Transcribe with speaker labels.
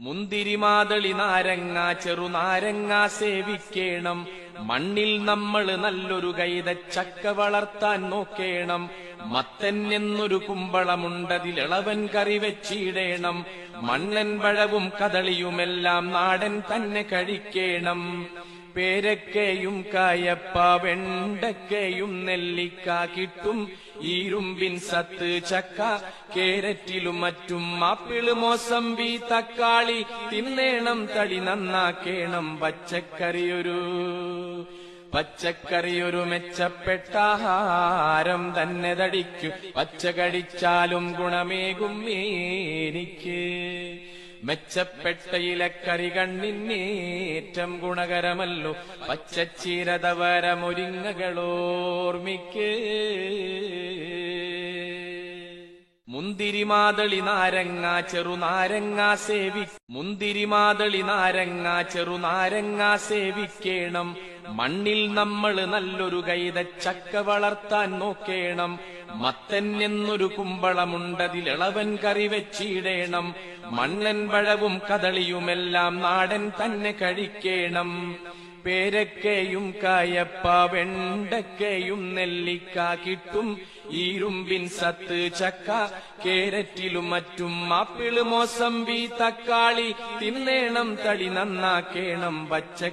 Speaker 1: മുന്തിരിമാതളി നാരങ്ങ ചെറുനാരങ്ങ സേവിക്കേണം. മണ്ണിൽ നമ്മൾ നല്ലൊരു കൈത ചക്ക വളർത്താൻ നോക്കേണം. മത്തൻ എന്നൊരു കുമ്പളമുണ്ടതിലിളവൻ കറി വെച്ചിടേണം. മണ്ണൻ പഴവും കദളിയുമെല്ലാം നാടൻ തന്നെ കഴിക്കേണം. പേരക്കയും കായപ്പ വെണ്ടക്കയും നെല്ലിക്ക കിട്ടും. ഈരുമ്പിൻ സത്ത് ചക്ക കേരറ്റിലും മറ്റും. മോസം മോസമ്പി തക്കാളി തിന്നേണം തടി നന്നാക്കേണം. പച്ചക്കറിയൊരു പച്ചക്കറിയൊരു മെച്ചപ്പെട്ട ആഹാരം തന്നെ തടിക്കു. പച്ച കടിച്ചാലും ഗുണമേകും എനിക്ക്. മെച്ചപ്പെട്ട ഇലക്കറി കണ്ണിന്നേറ്റം ഗുണകരമല്ലോ. പച്ചച്ചീരതവരമൊരിങ്ങകളോർമിക്ക് മുന്തിരിമാതളി നാരങ്ങ ചെറുനാരങ്ങ സേവി മുന്തിരിമാതളി നാരങ്ങ ചെറുനാരങ്ങ സേവിക്കേണം. മണ്ണിൽ നമ്മൾ നല്ലൊരു കൈത ചക്ക വളർത്താൻ നോക്കേണം. മത്തൻ എന്നൊരു കുമ്പളമുണ്ടതിലിളവൻ കറി വെച്ചിടേണം. മണ്ണൻ പഴവും കദളിയുമെല്ലാം നാടൻ തന്നെ കഴിക്കേണം. പേരക്കയും കായപ്പ വെണ്ടക്കയും നെല്ലിക്ക കിട്ടും ഈരുമ്പിൻ സത്ത് ചക്ക കേരറ്റിലും മറ്റും മാപ്പിൾ മോസമ്പി തക്കാളി തിന്നേണം തടി നന്നാക്കേണം പച്ച